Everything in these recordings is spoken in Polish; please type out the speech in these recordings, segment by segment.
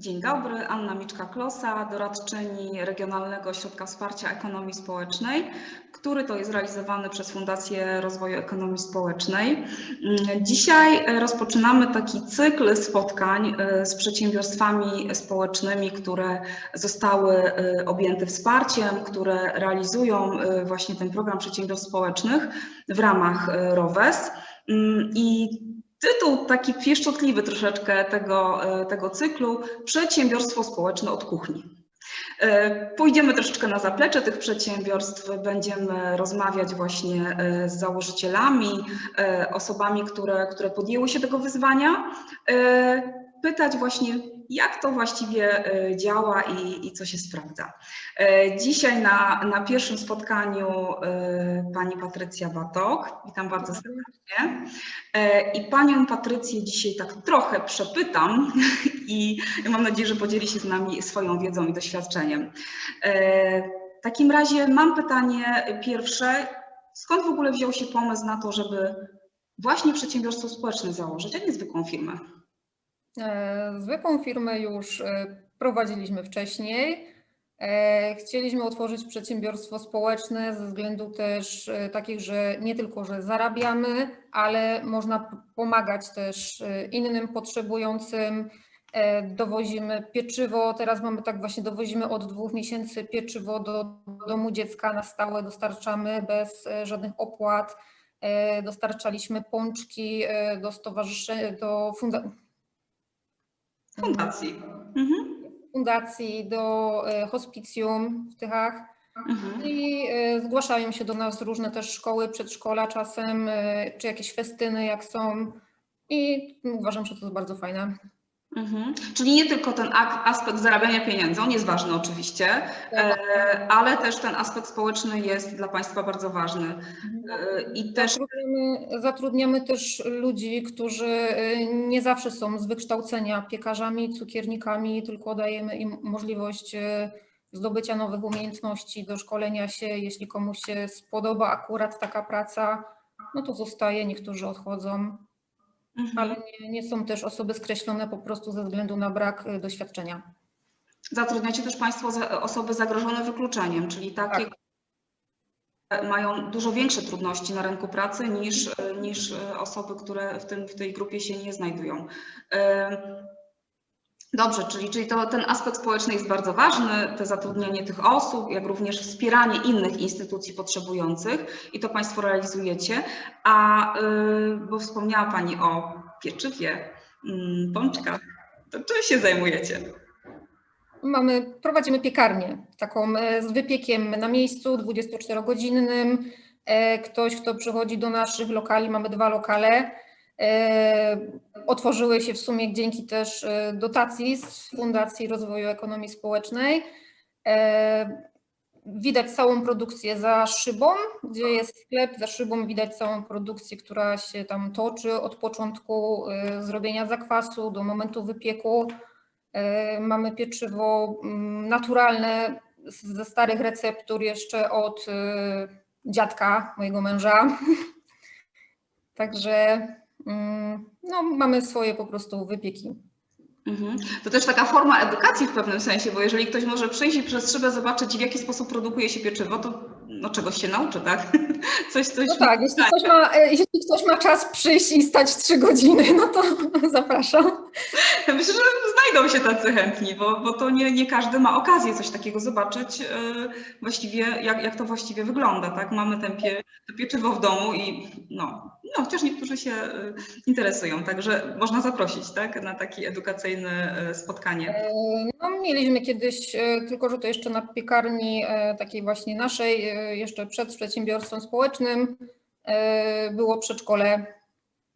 Dzień dobry, Anna Miczka-Klosa, doradczyni Regionalnego Ośrodka Wsparcia Ekonomii Społecznej, który to jest realizowany przez Fundację Rozwoju Ekonomii Społecznej. Mm, Dzisiaj rozpoczynamy taki cykl spotkań e, z przedsiębiorstwami społecznymi, które zostały e, objęte wsparciem, które realizują e, właśnie ten program przedsiębiorstw społecznych w ramach e, ROWES. Mm, I Tytuł taki pieszczotliwy troszeczkę tego, e, tego cyklu Przedsiębiorstwo społeczne od kuchni. E, Pójdziemy troszeczkę na zaplecze tych przedsiębiorstw, będziemy rozmawiać właśnie e, z założycielami, osobami, które, które podjęły się tego wyzwania, pytać właśnie, jak to właściwie e, działa i, i co się sprawdza. E, Dzisiaj na, na pierwszym spotkaniu e, pani Patrycja Batok, witam bardzo serdecznie. I panią Patrycję dzisiaj tak trochę przepytam i mam nadzieję, że podzieli się z nami swoją wiedzą i doświadczeniem. W takim razie mam pytanie pierwsze. Skąd w ogóle wziął się pomysł na to, żeby właśnie przedsiębiorstwo społeczne założyć, a nie zwykłą firmę? E, Zwykłą firmę już e, prowadziliśmy wcześniej. E, Chcieliśmy otworzyć przedsiębiorstwo społeczne ze względu też takich, że nie tylko, że zarabiamy, ale można pomagać też innym potrzebującym. Dowozimy pieczywo, teraz mamy tak właśnie, dowozimy od dwóch miesięcy pieczywo do domu dziecka na stałe, dostarczamy bez żadnych opłat. Dostarczaliśmy pączki do stowarzyszenia, do funda- Fundacji. Mhm. fundacji, do e, hospicjum w Tychach Mhm. i e, zgłaszają się do nas różne też szkoły, przedszkola czasem, e, czy jakieś festyny jak są i uważam, że to jest bardzo fajne. Mhm. Czyli nie tylko ten aspekt zarabiania pieniędzy, on jest ważny oczywiście, e, ale też ten aspekt społeczny jest dla Państwa bardzo ważny. E, I też Zatrudniamy, zatrudniamy też ludzi, którzy e, nie zawsze są z wykształcenia piekarzami, cukiernikami, tylko dajemy im możliwość zdobycia nowych umiejętności, doszkolenia się. Jeśli komuś się spodoba akurat taka praca, no to zostaje, niektórzy odchodzą, Mhm. ale nie, nie są też osoby skreślone po prostu ze względu na brak e, doświadczenia. Zatrudniacie też Państwo osoby zagrożone wykluczeniem, czyli takie, Tak. które mają dużo większe trudności na rynku pracy niż, niż osoby, które w, tym, w tej grupie się nie znajdują. Dobrze, czyli, czyli to, ten aspekt społeczny jest bardzo ważny, to zatrudnienie tych osób, jak również wspieranie innych instytucji potrzebujących i to Państwo realizujecie. A y, bo wspomniała Pani o pieczywie, mm, pączkach, to czym się zajmujecie? Mamy, prowadzimy piekarnię taką e, z wypiekiem na miejscu 24-godzinnym. E, Ktoś, kto przychodzi do naszych lokali, mamy dwa lokale. E, Otworzyły się w sumie dzięki też e, dotacji z Fundacji Rozwoju Ekonomii Społecznej. E, Widać całą produkcję za szybą, gdzie jest sklep, za szybą widać całą produkcję, która się tam toczy od początku zrobienia zakwasu do momentu wypieku. Mamy pieczywo mm, naturalne ze starych receptur jeszcze od dziadka mojego męża. Także no, mamy swoje po prostu wypieki. Mhm. To też taka forma edukacji w pewnym sensie, bo jeżeli ktoś może przyjść i przez szybę zobaczyć, w jaki sposób produkuje się pieczywo, to no, czegoś się nauczy, tak? Coś, coś. No tak, jeśli ktoś, ma, e, jeśli ktoś ma czas przyjść i stać trzy godziny, no to zapraszam. Myślę, że znajdą się tacy chętni, bo, bo to nie, nie każdy ma okazję coś takiego zobaczyć, e, właściwie jak, jak to właściwie wygląda, tak? Mamy ten pie, to pieczywo w domu i no, no, chociaż niektórzy się e, interesują, także można zaprosić, tak? Na takie edukacyjne e, spotkanie. E, No, mieliśmy kiedyś, e, tylko że to jeszcze na piekarni e, takiej właśnie naszej, jeszcze przed przedsiębiorstwem społecznym, było przedszkole.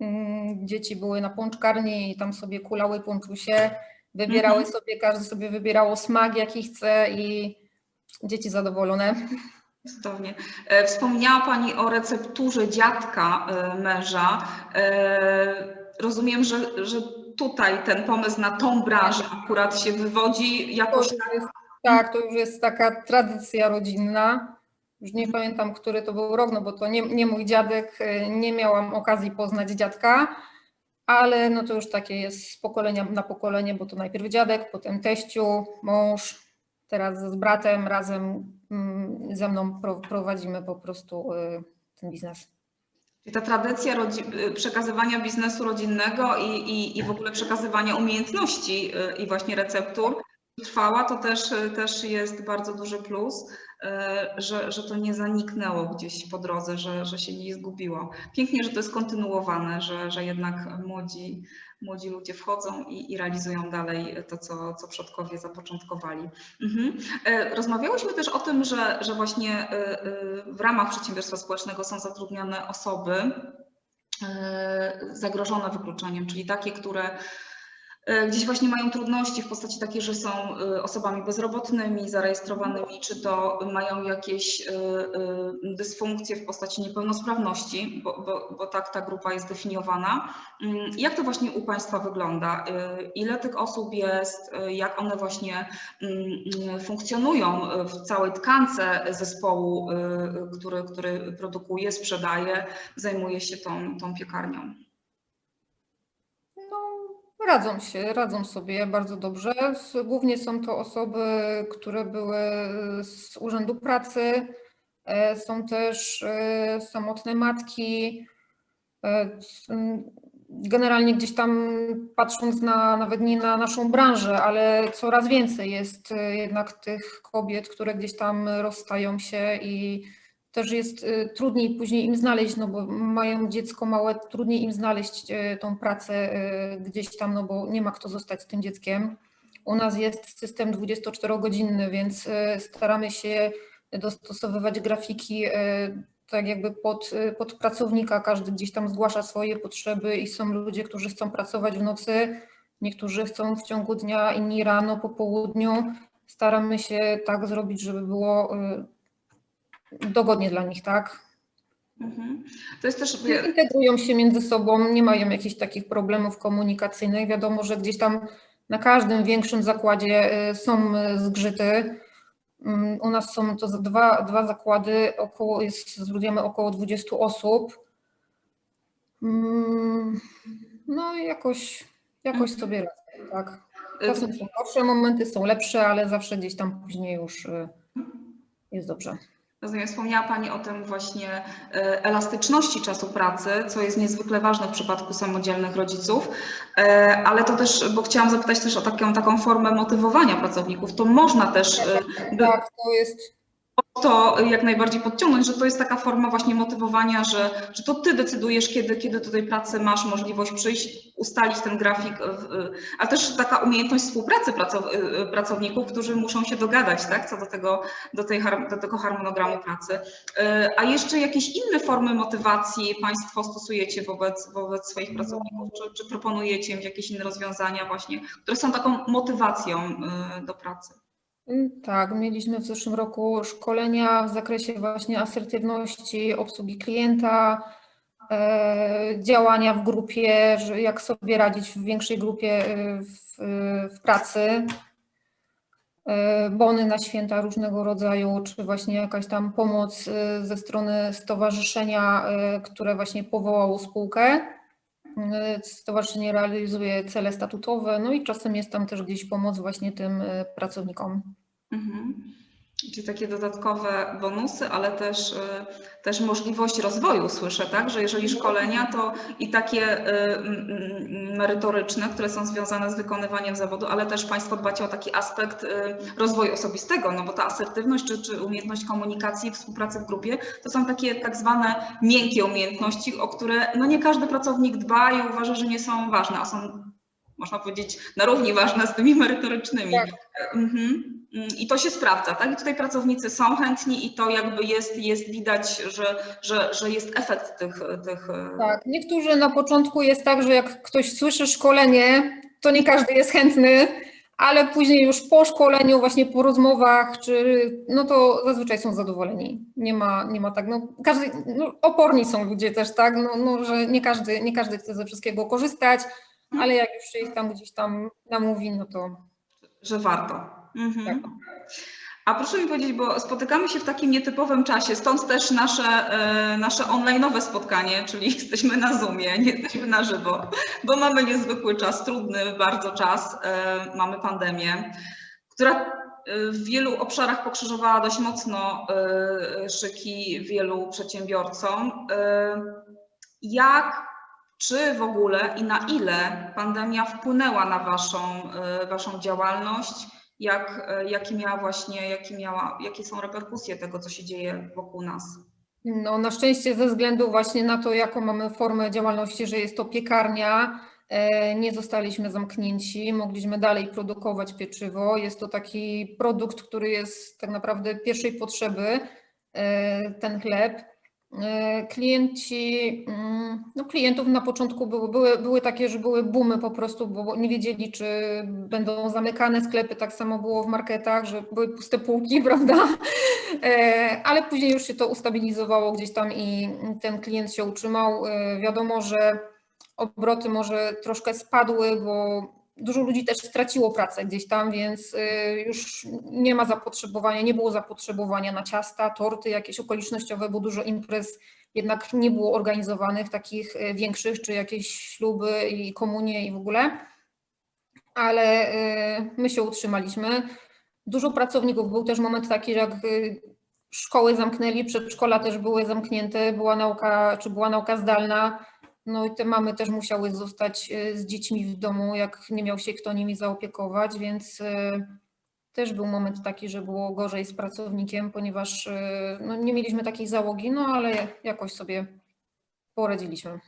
Mm, Dzieci były na pączkarni i tam sobie kulały pączusie, wybierały Mhm. sobie, każdy sobie wybierało smak jaki chce i dzieci zadowolone. Cudownie. E, Wspomniała Pani o recepturze dziadka e, męża. E, Rozumiem, że, że tutaj ten pomysł na tą branżę akurat się wywodzi jakoś jest, tak, to już jest taka tradycja rodzinna. Już nie pamiętam, który to był rok, no bo to nie, nie mój dziadek, nie miałam okazji poznać dziadka, ale no to już takie jest z pokolenia na pokolenie, bo to najpierw dziadek, potem teściu, mąż, teraz z bratem razem mm, ze mną pro, prowadzimy po prostu y, ten biznes. Ta tradycja y, przekazywania biznesu rodzinnego i, i, i w ogóle przekazywania umiejętności y, i właśnie receptur trwała, to też, też jest bardzo duży plus, że, że to nie zaniknęło gdzieś po drodze, że, że się nie zgubiło. Pięknie, że to jest kontynuowane, że, że jednak młodzi, młodzi ludzie wchodzą i, i realizują dalej to, co, co przodkowie zapoczątkowali. Mhm. E, Rozmawiałyśmy też o tym, że, że właśnie e, e, w ramach przedsiębiorstwa społecznego są zatrudniane osoby zagrożone wykluczeniem, czyli takie, które gdzieś właśnie mają trudności w postaci takiej, że są e, osobami bezrobotnymi, zarejestrowanymi, czy to mają jakieś e, e, dysfunkcje w postaci niepełnosprawności, bo, bo, bo tak ta grupa jest definiowana. Mm, Jak to właśnie u Państwa wygląda? E, Ile tych osób jest? E, Jak one właśnie mm, funkcjonują w całej tkance zespołu, e, który, który produkuje, sprzedaje, zajmuje się tą, tą piekarnią? Radzą się, radzą sobie bardzo dobrze. Głównie są to osoby, które były z Urzędu Pracy, e, są też e, samotne matki. e, Generalnie gdzieś tam patrząc na nawet nie na naszą branżę, ale coraz więcej jest jednak tych kobiet, które gdzieś tam rozstają się i też jest e, trudniej później im znaleźć, no bo mają dziecko małe, trudniej im znaleźć e, tą pracę e, gdzieś tam, no bo nie ma kto zostać z tym dzieckiem. U nas jest system 24-godzinny, więc staramy się dostosowywać grafiki tak jakby pod, pod pracownika. Każdy gdzieś tam zgłasza swoje potrzeby i są ludzie, którzy chcą pracować w nocy, niektórzy chcą w ciągu dnia, inni rano, po południu. Staramy się tak zrobić, żeby było dogodnie dla nich, tak? Mhm. To jest też. Integrują się między sobą, nie mają jakichś takich problemów komunikacyjnych. Wiadomo, że gdzieś tam na każdym większym zakładzie y, są y, zgrzyty. Mm, U nas są to dwa, dwa zakłady, około, jest, około 20 osób. Mm, No i jakoś, jakoś sobie radzę, tak. Czasem są gorsze momenty, są lepsze, ale zawsze gdzieś tam później już y, jest dobrze. Rozumiem, wspomniała Pani o tym właśnie e, elastyczności czasu pracy, co jest niezwykle ważne w przypadku samodzielnych rodziców, E, ale to też, bo chciałam zapytać też o taką, taką formę motywowania pracowników, to można też by Tak, to jest to jak najbardziej podciągnąć, że to jest taka forma właśnie motywowania, że, że to Ty decydujesz, kiedy, kiedy do tej pracy masz możliwość przyjść, ustalić ten grafik, w- a też taka umiejętność współpracy pracow, pracowników, którzy muszą się dogadać tak, co do tego, do, tej, do tego harmonogramu pracy. E, A jeszcze jakieś inne formy motywacji Państwo stosujecie wobec, wobec swoich pracowników? Czy, czy proponujecie im jakieś inne rozwiązania właśnie, które są taką motywacją do pracy? Tak, mieliśmy w zeszłym roku szkolenia w zakresie właśnie asertywności, obsługi klienta, e, działania w grupie, jak sobie radzić w większej grupie e, w, w pracy, e, bony na święta różnego rodzaju, czy właśnie jakaś tam pomoc ze strony stowarzyszenia, które właśnie powołało spółkę. Stowarzyszenie realizuje cele statutowe, no i czasem jest tam też gdzieś pomoc właśnie tym e, pracownikom. Mhm. Czyli takie dodatkowe bonusy, ale też, y, też możliwość rozwoju, słyszę, tak? Że jeżeli szkolenia, to i takie y, merytoryczne, które są związane z wykonywaniem zawodu, ale też Państwo dbacie o taki aspekt y, rozwoju osobistego, no bo ta asertywność czy, czy umiejętność komunikacji, współpracy w grupie, to są takie tak zwane miękkie umiejętności, o które no nie każdy pracownik dba i uważa, że nie są ważne, a są, można powiedzieć, na równi ważne z tymi merytorycznymi. Tak. Mhm. Mm, I to się sprawdza, tak? I tutaj pracownicy są chętni i to jakby jest, jest widać, że, że, że jest efekt tych, tych e, Tak, niektórzy na początku jest tak, że jak ktoś słyszy szkolenie, to nie każdy jest chętny, ale później już po szkoleniu, właśnie po rozmowach, czy, no to zazwyczaj są zadowoleni. Nie ma, nie ma tak, no każdy, no, oporni są ludzie też, tak, no, no, że nie każdy, nie każdy chce ze wszystkiego korzystać, ale jak już się ich tam gdzieś tam namówi, no to że warto. Mhm. tak. A proszę mi powiedzieć, bo spotykamy się w takim nietypowym czasie, stąd też nasze, e, nasze online'owe spotkanie, czyli jesteśmy na Zoomie, nie jesteśmy na żywo, bo mamy niezwykły czas, trudny bardzo czas, e, mamy pandemię, która e, w wielu obszarach pokrzyżowała dość mocno szyki wielu przedsiębiorcom. Jak, czy w ogóle i na ile pandemia wpłynęła na waszą, waszą działalność? Jak, e, jakie miała właśnie, jakie, miała, jakie są reperkusje tego, co się dzieje wokół nas. No, na szczęście ze względu właśnie na to, jaką mamy formę działalności, że jest to piekarnia, e, nie zostaliśmy zamknięci, mogliśmy dalej produkować pieczywo. Jest to taki produkt, który jest tak naprawdę pierwszej potrzeby, e, ten chleb. E, Klienci, mm, no klientów na początku były, były, były takie, że były boomy po prostu, bo nie wiedzieli, czy będą zamykane sklepy, tak samo było w marketach, że były puste półki, prawda? E, Ale później już się to ustabilizowało gdzieś tam i ten klient się utrzymał. E, Wiadomo, że obroty może troszkę spadły, bo dużo ludzi też straciło pracę gdzieś tam, więc e, już nie ma zapotrzebowania, nie było zapotrzebowania na ciasta, torty jakieś okolicznościowe, bo dużo imprez jednak nie było organizowanych, takich e, większych, czy jakieś śluby i komunie i w ogóle. Ale e, my się utrzymaliśmy. Dużo pracowników, był też moment taki, jak szkoły zamknęli, przedszkola też były zamknięte, była nauka, czy była nauka zdalna, no i te mamy też musiały zostać e, z dziećmi w domu, jak nie miał się kto nimi zaopiekować, więc e, też był moment taki, że było gorzej z pracownikiem, ponieważ e, no, nie mieliśmy takiej załogi, no ale jakoś sobie poradziliśmy.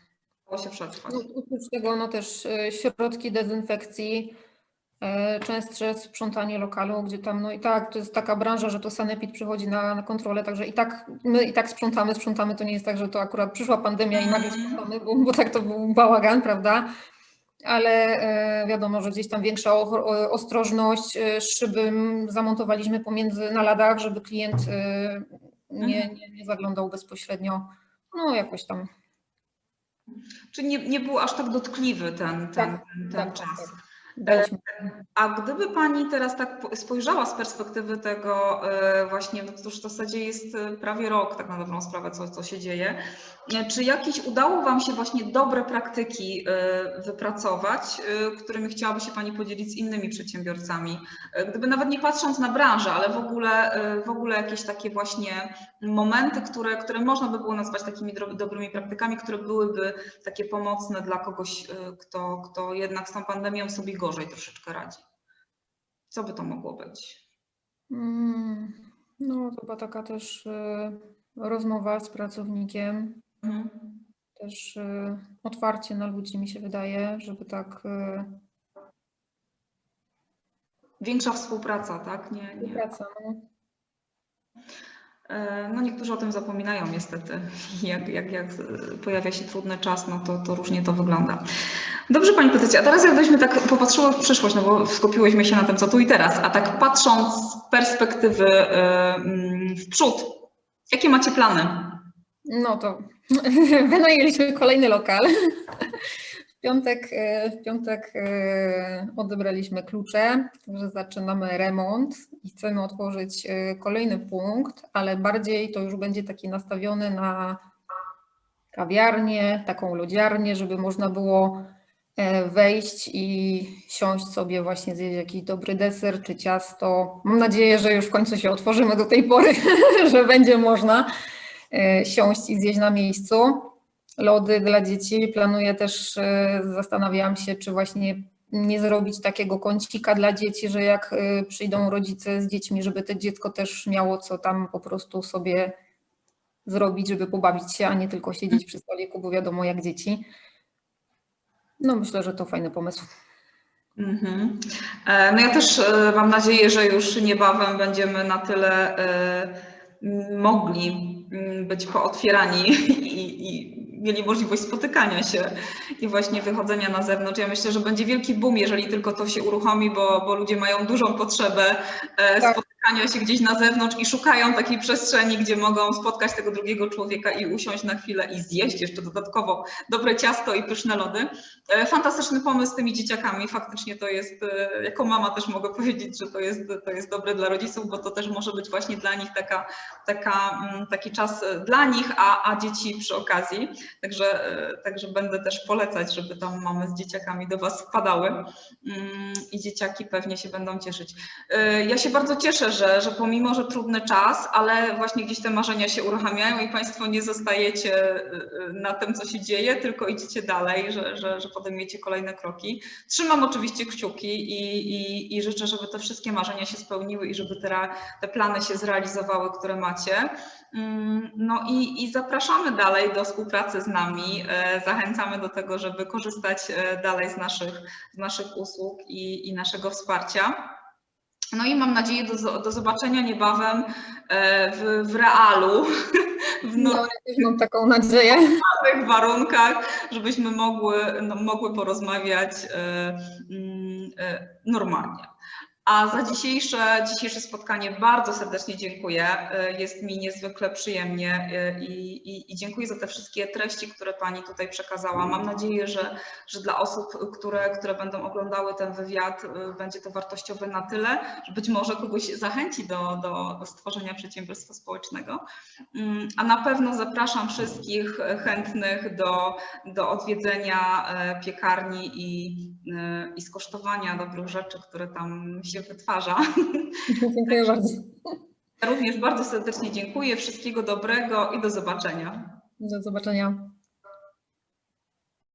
Dało się przetrwać. No, oprócz tego no też środki dezynfekcji, częstsze sprzątanie lokalu, gdzie tam no i tak to jest taka branża, że to sanepid przychodzi na, na kontrolę, także i tak my i tak sprzątamy, sprzątamy, to nie jest tak, że to akurat przyszła pandemia i nagle sprzątamy, bo, bo tak to był bałagan, prawda? Ale e, wiadomo, że gdzieś tam większa o- ostrożność, e, szyby zamontowaliśmy pomiędzy na ladach, żeby klient e, nie, nie, nie zaglądał bezpośrednio, no jakoś tam. Czy nie, nie był aż tak dotkliwy ten, ten, Tak, ten, ten tak, czas? tak. Daliśmy A gdyby Pani teraz tak po- spojrzała z perspektywy tego e, właśnie, no to już w zasadzie jest e, prawie rok tak na dobrą sprawę, co, co się dzieje, e, czy jakieś udało Wam się właśnie dobre praktyki wypracować, którymi chciałaby się Pani podzielić z innymi przedsiębiorcami? Gdyby nawet nie patrząc na branżę, ale w ogóle, w ogóle jakieś takie właśnie momenty, które, które można by było nazwać takimi dobrymi praktykami, które byłyby takie pomocne dla kogoś, kto, kto jednak z tą pandemią sobie gorzej troszeczkę radzi. Co by to mogło być? Mm, No, to była taka też y, rozmowa z pracownikiem, Mhm. też y, otwarcie na ludzi, mi się wydaje, żeby tak y, Większa współpraca, tak? Nie, nie. praca. No. E, No niektórzy o tym zapominają niestety. Jak, jak, jak pojawia się trudny czas, no to, to różnie to wygląda. Dobrze Pani Patrycja, a teraz jakbyśmy tak popatrzyły w przyszłość, no bo skupiłyśmy się na tym, co tu i teraz, a tak patrząc z perspektywy e, mm, w przód, jakie macie plany? No to wynajęliśmy kolejny lokal. Piątek, e, w piątek e, odebraliśmy klucze, także zaczynamy remont i chcemy otworzyć e, kolejny punkt, ale bardziej to już będzie taki nastawiony na kawiarnię, taką lodziarnię, żeby można było wejść i siąść sobie właśnie zjeść jakiś dobry deser czy ciasto. Mam nadzieję, że już w końcu się otworzymy do tej pory, że będzie można siąść i zjeść na miejscu. Lody dla dzieci. Planuję też, e, zastanawiałam się, czy właśnie nie zrobić takiego kącika dla dzieci, że jak e, przyjdą rodzice z dziećmi, żeby to dziecko też miało co tam po prostu sobie zrobić, żeby pobawić się, a nie tylko siedzieć przy stoliku, bo wiadomo jak dzieci. No myślę, że to fajny pomysł. Mhm. E, No ja też mam nadzieję, że już niebawem będziemy na tyle mogli m, być pootwierani i, i mieli możliwość spotykania się i właśnie wychodzenia na zewnątrz. Ja myślę, że będzie wielki boom, jeżeli tylko to się uruchomi, bo, bo ludzie mają dużą potrzebę e, Tak. Spotkania się gdzieś na zewnątrz i szukają takiej przestrzeni, gdzie mogą spotkać tego drugiego człowieka i usiąść na chwilę i zjeść jeszcze dodatkowo dobre ciasto i pyszne lody. E, Fantastyczny pomysł z tymi dzieciakami. Faktycznie to jest, e, jako mama też mogę powiedzieć, że to jest, to jest dobre dla rodziców, bo to też może być właśnie dla nich taka, taka, mm, taki czas dla nich, a, a dzieci przy okazji. Także, e, także będę też polecać, żeby tam mamy z dzieciakami do Was wpadały mm, i dzieciaki pewnie się będą cieszyć. Ja się bardzo cieszę, że, że pomimo, że trudny czas, ale właśnie gdzieś te marzenia się uruchamiają i Państwo nie zostajecie e, e, na tym, co się dzieje, tylko idziecie dalej, że, że, że podejmiecie kolejne kroki. Trzymam oczywiście kciuki i, i, i życzę, żeby te wszystkie marzenia się spełniły i żeby te, te plany się zrealizowały, które macie. Mm, No i, i zapraszamy dalej do współpracy z nami. E, Zachęcamy do tego, żeby korzystać e, dalej z naszych, z naszych usług i, i naszego wsparcia. No i mam nadzieję do, do zobaczenia niebawem e, w, w realu, w No, też mam taką nadzieję. warunkach, żebyśmy mogły, no, mogły porozmawiać e, mm, e, normalnie. A za dzisiejsze, dzisiejsze spotkanie bardzo serdecznie dziękuję. E, Jest mi niezwykle przyjemnie e, i, i, i dziękuję za te wszystkie treści, które Pani tutaj przekazała. Mam nadzieję, że, że dla osób, które, które będą oglądały ten wywiad, e, będzie to wartościowe na tyle, że być może kogoś zachęci do, do stworzenia przedsiębiorstwa społecznego. Mm, A na pewno zapraszam wszystkich chętnych do, do odwiedzenia piekarni i, i skosztowania dobrych rzeczy, które tam się wytwarza. Dziękuję bardzo. Również bardzo serdecznie dziękuję, wszystkiego dobrego i do zobaczenia. Do zobaczenia.